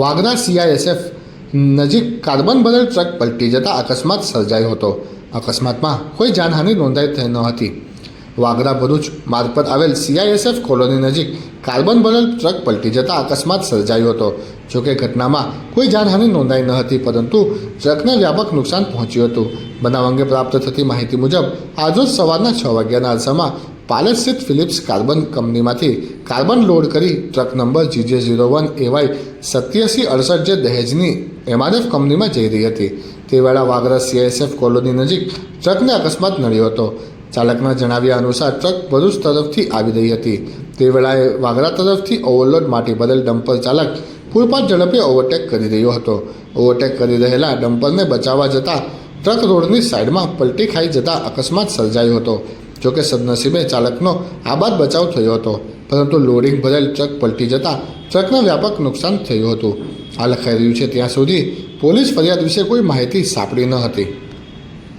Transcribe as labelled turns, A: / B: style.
A: Vagra CISF નજીક carbon ભરેલ truck પલટી જતા અકસ્માત સર્જાયો હતો. અકસ્માતમાં કોઈ જાનહાનિ નોંધાઈ થઈ ન હતી. વાગરા ભરૂચ માર્ગ પર આવેલ સીઆઈએસએફ કોલોની નજીક કાર્બન ભરેલ ટ્રક પલટી જતા અકસ્માત સર્જાયો હતો. જોકે ઘટનામાં કોઈ જાનહાનિ નોંધાઈ ન હતી, પરંતુ ટ્રકને વ્યાપક નુકસાન પહોંચ્યું હતું. બનાવ અંગે પ્રાપ્ત થતી માહિતી મુજબ, આજરોજ સવારના છ વાગ્યાના અરસામાં પાલેસ સ્થિત ફિલિપ્સ કાર્બન કંપનીમાંથી કાર્બન લોડ કરી truck number GJ zero one AY સત્યાસી અડસઠ જે દહેજની એમઆરએફ કંપનીમાં જઈ રહી હતી. તે વેળા વાગરા સીઆઈએસએફ કોલોની નજીક ટ્રકને અકસ્માત નડ્યો હતો. ચાલકના જણાવ્યા અનુસાર ટ્રક ભરૂચ તરફથી આવી રહી હતી. તે વેળાએ વાગરા તરફથી ઓવરલોડ માટી ભરેલ ડમ્પર ચાલક પૂરપાટ ઝડપે ઓવરટેક કરી રહ્યો હતો. ઓવરટેક કરી રહેલા ડમ્પરને બચાવવા જતાં ટ્રક રોડની સાઈડમાં પલટી ખાઈ જતાં અકસ્માત સર્જાયો હતો. જોકે સદનસીબે ચાલકનો આબાદ બચાવ થયો હતો, પરંતુ લોડિંગ ભરેલ ટ્રક પલટી જતાં ટ્રકને વ્યાપક નુકસાન થયું હતું. આ લખાઈ રહ્યું છે, ત્યાં સુધી પોલીસ ફરિયાદ વિશે કોઈ માહિતી સાંપડી ન હતી.